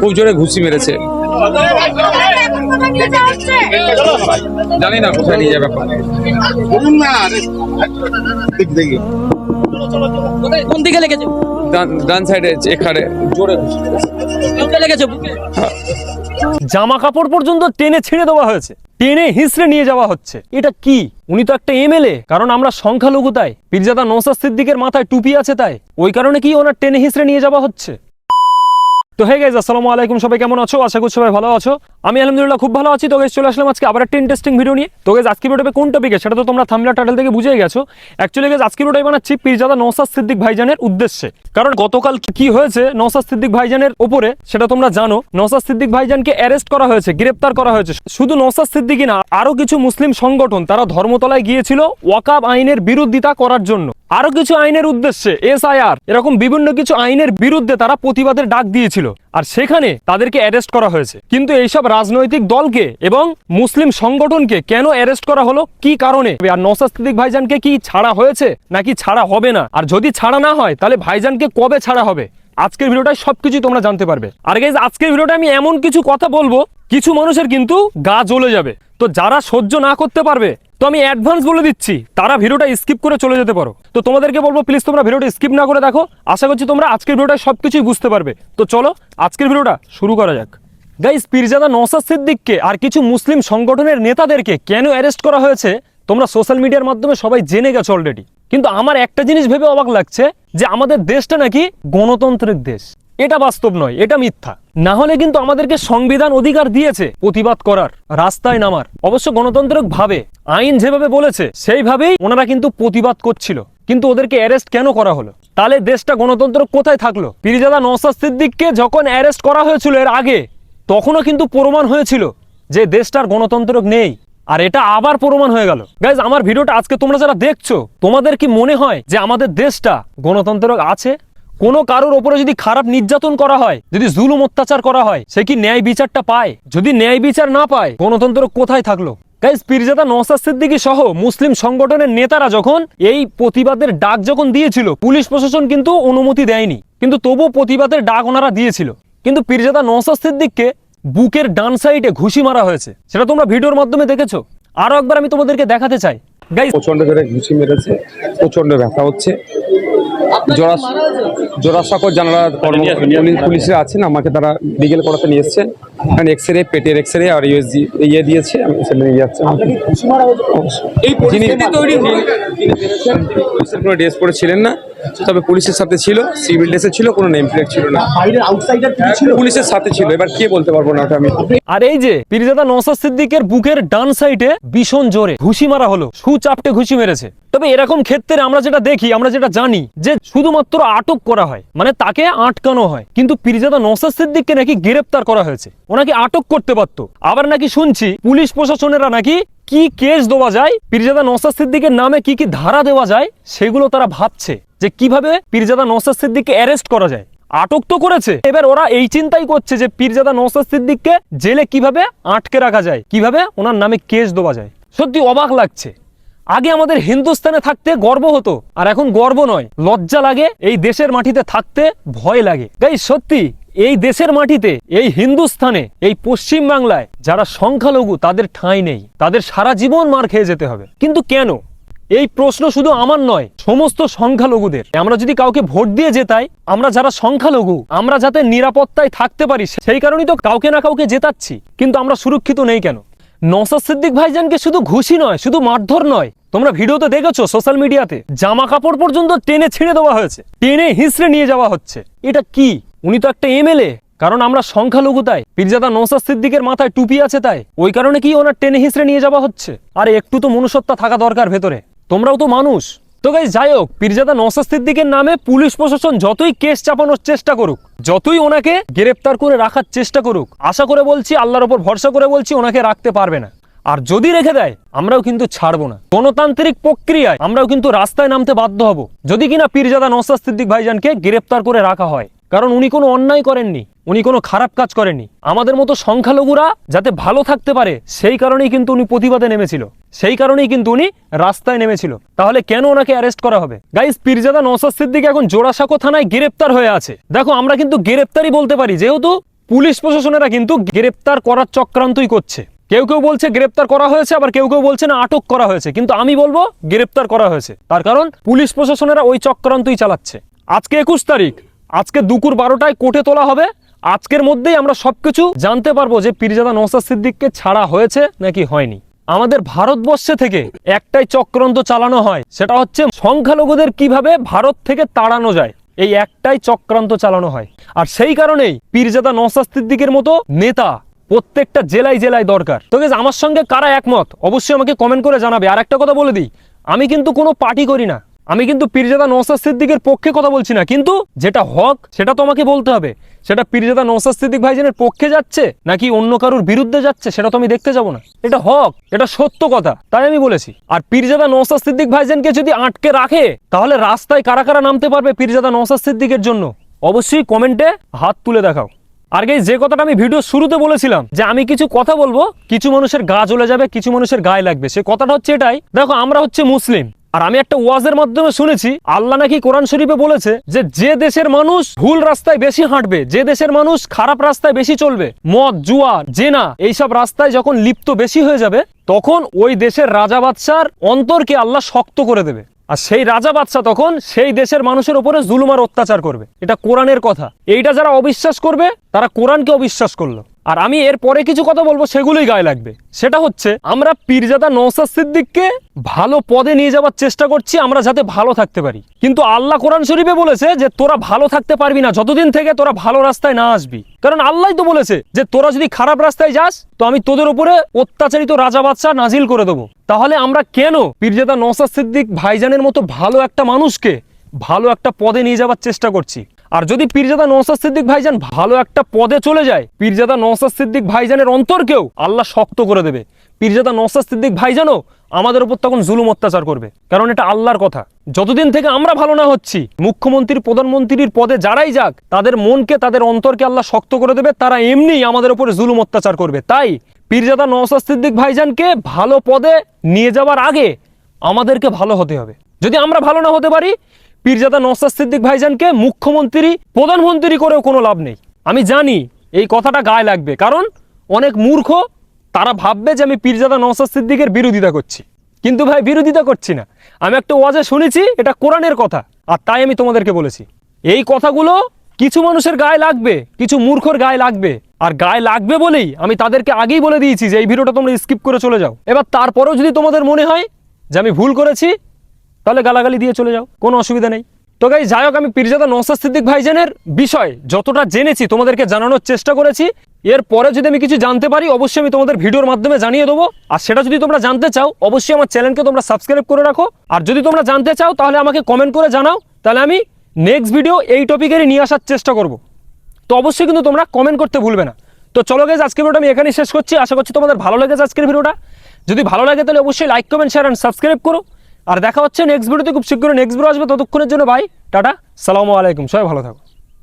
খুব জোরে ঘুষি মেরেছে। এখন কোথায় নিয়ে জানি না কোথায় নিয়ে যাবে কোন দিকে লেগেছে? ডান- ডান সাইডে এখানে জোরে ঘুষি মেরেছে। বুকে লেগেছে? জামা কাপড় পর্যন্ত টেনে ছিঁড়ে দেওয়া হয়েছে। টেনে হিসড়ে নিয়ে যাওয়া হচ্ছে। এটা কি? উনি তো একটা এমএলএ কারণ আমরা সংখ্যালঘু তাই। পীরজাদা নৌসাদ সিদ্দিকের মাথায় টুপি আছে তাই। ওই কারণে কি ওনার টেনে হিসড়ে নিয়ে যাওয়া হচ্ছে? তো হে গাইজ আসসালামু আলাইকুম, সবাই কেমন আছো? আশা করছি সবাই ভালো আছো। আমি আলহামদুলিল্লাহ খুব ভালো আছি। তো গাইজ চলে আসলাম আজকে আবার একটা ইন্টারেস্টিং ভিডিও নিয়ে। তো গাইজ আজকে ভিডিওতে কোন টপিকে সেটা তো তোমরা থামলা টাইটেল থেকে বুঝেই গেছো। অ্যাকচুয়ালি গাইজ আজকে ভিডিওটাই বানাচ্ছি পীরজাদা নৌসাদ সিদ্দিক ভাইজানের উদ্দেশ্যে। কারণ গতকাল কি- হয়েছে নৌসাদ সিদ্দিক ভাইজানের ওপরে, সেটা তোমরা জানো। নৌসাদ সিদ্দিক ভাইজানকে অ্যারেস্ট করা হয়েছে, গ্রেপ্তার করা হয়েছে। শুধু নৌসাদ সিদ্দিকই না, আরও কিছু মুসলিম সংগঠন, তারা ধর্মতলায় গিয়েছিল ওয়াকাব আইনের বিরোধিতা করার জন্য। আরও কিছু আইনের উদ্দেশ্যে এসআইআর, এরকম বিভিন্ন কিছু আইনের বিরুদ্ধে তারা প্রতিবাদের ডাক দিয়েছিল। আর সেখানে তাদেরকে অ্যারেস্ট করা হয়েছে। কিন্তু এইসব রাজনৈতিক দলকে এবং মুসলিম সংগঠনকে কেন অ্যারেস্ট করা হলো, কি কারণে? আর সিদ্দিক ভাইজানকে কি ছাড়া হয়েছে, নাকি ছাড়া হবে না? আর যদি ছাড়া না হয়, তাহলে ভাইজানকে কবে ছাড়া হবে? আজকের ভিডিওটায় সবকিছু তোমরা জানতে পারবে। আর গাইজ আজকের ভিডিওটা আমি এমন কিছু কথা বলব, কিছু মানুষের কিন্তু গা জ্বলে যাবে। তো যারা সহ্য না করতে পারবে তো আমি অ্যাডভান্স বলে দিচ্ছি। তারা ভিডিওটা স্কিপ করে চলে যেতে পারো। তো তোমাদেরকে বলব প্লিজ তোমরা ভিডিওটা স্কিপ না করে দেখো। আশা করছি তোমরা আজকের ভিডিওটা সব কিছুই বুঝতে পারবে। তো চলো, আজকের ভিডিওটা শুরু করা যাক। গাইস পীরজাদা নওসাদ সিদ্দিককে আর কিছু মুসলিম সংগঠনের নেতাদেরকে কেন অ্যারেস্ট করা হয়েছে, তোমরা সোশ্যাল মিডিয়ার মাধ্যমে সবাই জেনে গেছো অলরেডি কিন্তু আমার একটা জিনিস ভেবে অবাক লাগছে, যে আমাদের দেশটা নাকি গণতান্ত্রিক দেশ। এটা বাস্তব নয়, এটা মিথ্যা। না হলে কিন্তু আমাদেরকে সংবিধান অধিকার দিয়েছে প্রতিবাদ করার, রাস্তায় নামার। অবশ্য গণতান্ত্রিক ভাবে, আইন যেভাবে বলেছে, সেইভাবেই ওনারা কিন্তু প্রতিবাদ করছিল। কিন্তু ওদেরকে অ্যারেস্ট কেন করা হলো? তাহলে দেশটা গণতন্ত্র কোথায় থাকল? পিরিজাদা নওসাদ সিদ্দিককে যখন অ্যারেস্ট করা হয়েছিল এর আগে, তখনও কিন্তু প্রমাণ হয়েছিল যে দেশটার গণতন্ত্র নেই। আর এটা আবার প্রমাণ হয়ে গেল। গাইজ আমার ভিডিওটা আজকে তোমরা যারা দেখছ, তোমাদের কি মনে হয় যে আমাদের দেশটা গণতন্ত্র আছে? কোনো কারোর ওপরে যদি খারাপ নির্যাতন করা হয়, যদি জুলুম অত্যাচার করা হয়, সে কি ন্যায় বিচারটা পায়? যদি ন্যায় বিচার না পায়, গণতন্ত্র কোথায় থাকল? গাইজ পীরজাদা নওসাদ সিদ্দিকী সহ মুসলিম সংগঠনের নেতারা যখন এই প্রতিবাদের ডাক যখন দিয়েছিল, পুলিশ প্রশাসন কিন্তু অনুমতি দেয়নি। কিন্তু তবুও প্রতিবাদের ডাক ওনারা দিয়েছিল। কিন্তু পীরজাদা নওসাদ সিদ্দিককে বুকের ডান সাইডে ঘুষি মারা হয়েছে। সেটা তোমরা ভিডিওর মাধ্যমে দেখেছ। আরও একবার আমি তোমাদেরকে দেখাতে চাই। গাইজ প্রচণ্ড করে ঘুষি মেরেছে প্রচণ্ড ব্যথা হচ্ছে। জোড়া জোড়াসাঁকর জানালা কর্ম পুলিশ- পুলিশরা আছেন আমাকে তারা লিগেল করাতে নিয়ে এসছেন এখানে এক্স রে পেটের এক্স রে আর ইউএসজি ইয়ে দিয়েছে আমি সেটা নিয়ে যাচ্ছি এই পরিস্থিতি তৈরি পুলিশের ড্রেস পরে ছিলেন না তবে পুলিশের সাথে ছিল সিভিল ড্রেসে ছিল কোনো নেম প্লেট ছিল না। বাইরের আউটসাইডার কি ছিল? পুলিশের সাথে ছিল এবার কে বলতে পারব না ওটা আমি? আর এই যে পিরিজাদা নওসাদ সিদ্দিকের বুকের ডান সাইডে ভীষণ জোরে ঘুষি মারা হলো সুচাপটে ঘুষি মেরেছে। তবে এরকম ক্ষেত্রে আমরা যেটা দেখি আমরা যেটা জানি যে শুধুমাত্র আটক করা হয় মানে তাকে আটকানো হয়। কিন্তু পিরিজাদা নওসাদ সিদ্দিককে নাকি গ্রেপ্তার করা হয়েছে। ওনাকে আটক করতে পারতো। আবার নাকি শুনছি পুলিশ প্রশাসনেরা নাকি কি কেস দেওয়া যায় পিরজাদা নওসাদ সিদ্দিকের নামে কি কি ধারা দেওয়া যায় সেগুলো তারা ভাবছে। যে কীভাবে পীরজাদা নওসাদ সিদ্দিককে অ্যারেস্ট করা যায়। আটক তো করেছে। এবার ওরা এই চিন্তাই করছে যে পীরজাদা নৌসাদ সিদ্দিককে জেলে কীভাবে আটকে রাখা যায়, কীভাবে ওনার নামে কেস দেওয়া যায়। সত্যি অবাক লাগছে। আগে আমাদের হিন্দুস্তানে থাকতে গর্ব হতো, আর এখন গর্ব নয়। লজ্জা লাগে, এই দেশের মাটিতে থাকতে ভয় লাগে। তাই সত্যি, এই দেশের মাটিতে, এই হিন্দুস্থানে এই পশ্চিম বাংলায় যারা সংখ্যালঘু, তাদের ঠাঁই নেই। তাদের সারা জীবন মার খেয়ে যেতে হবে। কিন্তু কেন? এই প্রশ্ন শুধু আমার নয়, সমস্ত সংখ্যালঘুদের। আমরা যদি কাউকে ভোট দিয়ে জেতাই, আমরা যারা সংখ্যালঘু, আমরা যাতে নিরাপত্তায় থাকতে পারি সেই কারণেই তো কাউকে না কাউকে জেতাচ্ছি। কিন্তু আমরা সুরক্ষিত নেই কেন? নসাদ সিদ্দিক ভাইজানকে শুধু ঘুষি নয়, শুধু মারধর নয়। তোমরা ভিডিওতে দেখেছ সোশ্যাল মিডিয়াতে জামা কাপড় পর্যন্ত টেনে ছিঁড়ে দেওয়া হয়েছে, টেনে হিসড়ে নিয়ে যাওয়া হচ্ছে। এটা কি? উনি তো একটা এমএলএ। কারণ আমরা সংখ্যালঘু তাই। পীরজাদা নৌসাদ সিদ্দিকের মাথায় টুপি আছে তাই। ওই কারণে কি ওনার টেনে হিসড়ে নিয়ে যাওয়া হচ্ছে? আর একটু তো মনুষ্যত্ব থাকা দরকার ভেতরে। তোমরাও তো মানুষ। তো গাই যাই হোক পীরজাদা সিদ্দিকের নামে পুলিশ প্রশাসন যতই কেস চাপানোর চেষ্টা করুক, যতই ওনাকে গ্রেপ্তার করে রাখার চেষ্টা করুক, আশা করে বলছি, আল্লাহর ওপর ভরসা করে বলছি, ওনাকে রাখতে পারবে না। আর যদি রেখে দেয়, আমরাও কিন্তু ছাড়বো না। গণতান্ত্রিক প্রক্রিয়ায় আমরাও কিন্তু রাস্তায় নামতে বাধ্য হব। যদি কিনা পীরজাদা নৌসাদ সিদ্দিক ভাইজানকে গ্রেপ্তার করে রাখা হয়, কারণ উনি কোনো অন্যায় করেননি উনি কোনো খারাপ কাজ করেনি আমাদের মতো সংখ্যালঘুরা যাতে ভালো থাকতে পারে, সেই কারণেই কিন্তু উনি প্রতিবাদে নেমেছিল। সেই কারণেই কিন্তু উনি রাস্তায় নেমেছিল। তাহলে কেন ওনাকে অ্যারেস্ট করা হবে? গাইস পীরজাদা নৌসাদ সিদ্দিক এখন জোড়াসাঁকো থানায় গ্রেপ্তার হয়ে আছে। দেখো, আমরা কিন্তু গ্রেপ্তারই বলতে পারি, যেহেতু পুলিশ প্রশাসনেরা কিন্তু গ্রেপ্তার করার চক্রান্তই করছে। কেউ কেউ বলছে গ্রেপ্তার করা হয়েছে, আবার কেউ কেউ বলছে না, আটক করা হয়েছে। কিন্তু আমি বলব, গ্রেপ্তার করা হয়েছে। তার কারণ, পুলিশ প্রশাসনেরা ওই চক্রান্তই চালাচ্ছে। আজকে একুশ তারিখ, আজকে দুপুর বারোটায় কোর্টে তোলা হবে। আজকের মধ্যেই আমরা সবকিছু জানতে পারব যে পীরজাদা নৌসাদ সিদ্দিককে ছাড়া হয়েছে নাকি হয়নি। আমাদের ভারতবর্ষে থেকে একটাই চক্রান্ত চালানো হয়, সেটা হচ্ছে সংখ্যালঘুদের কীভাবে ভারত থেকে তাড়ানো যায়। এই একটাই চক্রান্ত চালানো হয়। আর সেই কারণেই পীরজাদা নৌসাদ সিদ্দিকের মতো নেতা প্রত্যেকটা জেলায় জেলায় দরকার। তো আমার সঙ্গে কারা একমত? অবশ্যই আমাকে কমেন্ট করে জানাবে। আর একটা কথা বলে দিই, আমি কিন্তু কোনো পার্টি করি না। আমি কিন্তু পীরজাদা নৌসাদ সিদ্দিকের পক্ষে কথা বলছি না, কিন্তু যেটা হক সেটা তোমাকে বলতে হবে। সেটা পীরজাদা নৌসাদ সিদ্দিক ভাইজানের পক্ষে যাচ্ছে নাকি অন্য কারোর বিরুদ্ধে যাচ্ছে সেটা তো আমি দেখতে যাব না। এটা হক, এটা সত্য কথা, তাই আমি বলেছি। আর পীরজাদা নৌসাদ সিদ্দিক ভাইজানকে যদি আটকে রাখে, তাহলে রাস্তায় কারা কারা নামতে পারবে পীরজাদা নৌসাদ সিদ্দিকের জন্য? অবশ্যই কমেন্টে হাত তুলে দেখাও। আর গাইস যে কথাটা আমি ভিডিও শুরুতে বলেছিলাম, যে আমি কিছু কথা বলব, কিছু মানুষের গা জ্বলে যাবে, কিছু মানুষের গায়ে লাগবে, সে কথাটা হচ্ছে এটাই। দেখো, আমরা হচ্ছে মুসলিম। আর আমি একটা ওয়াজের মাধ্যমে শুনেছি, আল্লাহ নাকি কোরআন শরীফে বলেছে যে যে দেশের মানুষ ভুল রাস্তায় বেশি হাঁটবে, যে দেশের মানুষ খারাপ রাস্তায় বেশি চলবে, মদ জুয়া জেনা, এইসব রাস্তায় যখন লিপ্ত বেশি হয়ে যাবে, তখন ওই দেশের রাজা বাদশার অন্তরকে আল্লাহ শক্ত করে দেবে। আর সেই রাজা বাদশা তখন সেই দেশের মানুষের উপরে জুলুমার অত্যাচার করবে। এটা কোরআনের কথা। এইটা যারা অবিশ্বাস করবে, তারা কোরআনকে অবিশ্বাস করল। আর আমি এর পরে কিছু কথা বলব, সেগুলোই গায়ে লাগবে। সেটা হচ্ছে, আমরা পীরজাদা নৌসাদ সিদ্দিককে ভালো পদে নিয়ে যাওয়ার চেষ্টা করছি, আমরা যাতে ভালো থাকতে পারি। কিন্তু আল্লাহ কোরআন শরীফে বলেছে যে, তোরা ভালো থাকতে পারবি না, যতদিন থেকে তোরা ভালো রাস্তায় না আসবি। কারণ আল্লাহ তো বলেছে যে, তোরা যদি খারাপ রাস্তায় যাস, তো আমি তোদের উপরে অত্যাচারিত রাজা বাচ্চা নাজিল করে দেবো। তাহলে আমরা কেন পীরজাদা নৌসাদ সিদ্দিক ভাইজানের মতো ভালো একটা মানুষকে ভালো একটা পদে নিয়ে যাওয়ার চেষ্টা করছি? আর যদি পীরজাদা নৌসাদ সিদ্দিক ভাইজান ভালো একটা পদে চলে যায়, পীরজাদা নৌসাদ সিদ্দিক ভাইজানের অন্তরকেও আল্লাহ শক্ত করে দেবে। পীরজাদা নৌসাদ সিদ্দিক ভাইজানও আমাদের উপর তখন জুলুম অত্যাচার করবে। কারণ এটা আল্লাহর কথা। যতদিন থেকে আমরা ভালো না হচ্ছি, মুখ্যমন্ত্রী, প্রধানমন্ত্রীর পদে যারাই যাক, তাদের মনকে, তাদের অন্তরকে আল্লাহ শক্ত করে দেবে, তারা এমনিই আমাদের উপরে জুলুম অত্যাচার করবে। তাই পীরজাদা নৌসাদ সিদ্দিক ভাইজানকে ভালো পদে নিয়ে যাওয়ার আগে আমাদেরকে ভালো হতে হবে। যদি আমরা ভালো না হতে পারি পীরজাদা নৌসাদ সিদ্দিক ভাইজানকে মুখ্যমন্ত্রী, প্রধানমন্ত্রী করেও কোনো লাভ নেই। আমি জানি এই কথাটা গায়ে লাগবে, কারণ অনেক মূর্খ তারা ভাববে যে আমি পীরজাদা নৌসাদ সিদ্দিকের বিরোধিতা করছি। কিন্তু ভাই, বিরোধিতা করছি না। আমি একটা ওয়াজে শুনেছি, এটা কোরআনের কথা, আর তাই আমি তোমাদেরকে বলেছি। এই কথাগুলো কিছু মানুষের গায়ে লাগবে, কিছু মূর্খর গায়ে লাগবে। আর গায়ে লাগবে বলেই আমি তাদেরকে আগেই বলে দিয়েছি যে এই ভিডিওটা তোমরা স্কিপ করে চলে যাও। এবার তারপরেও যদি তোমাদের মনে হয় যে আমি ভুল করেছি তাহলে গালাগালি দিয়ে চলে যাও, কোনো অসুবিধা নেই। তো গাই যাই হোক, আমি পীরজাদা নৌসাদ সিদ্দিক ভাইজানের বিষয় যতটা জেনেছি, তোমাদেরকে জানানোর চেষ্টা করেছি। এর পরে যদি আমি কিছু জানতে পারি, অবশ্যই আমি তোমাদের ভিডিওর মাধ্যমে জানিয়ে দেবো। আর সেটা যদি তোমরা জানতে চাও, অবশ্যই আমার চ্যানেলকে তোমরা সাবস্ক্রাইব করে রাখো। আর যদি তোমরা জানতে চাও, তাহলে আমাকে কমেন্ট করে জানাও। তাহলে আমি নেক্সট ভিডিও এই টপিকেরই নিয়ে আসার চেষ্টা করব। তো অবশ্যই কিন্তু তোমরা কমেন্ট করতে ভুলবে না। তো চলো গেজ আজকের ভিডিওটা আমি এখানেই শেষ করছি। আশা করছি তোমাদের ভালো লেগেছে আজকের ভিডিওটা যদি ভালো লাগে, তাহলে অবশ্যই like comment share and subscribe করো। আর দেখা হচ্ছে নেক্সট ভিডিওতে খুব শীঘ্রই নেক্সট ভিডিও আসবে। ততক্ষণের জন্য ভাই, টাটা। সালামু আলাইকুম। সবাই ভালো থাকো।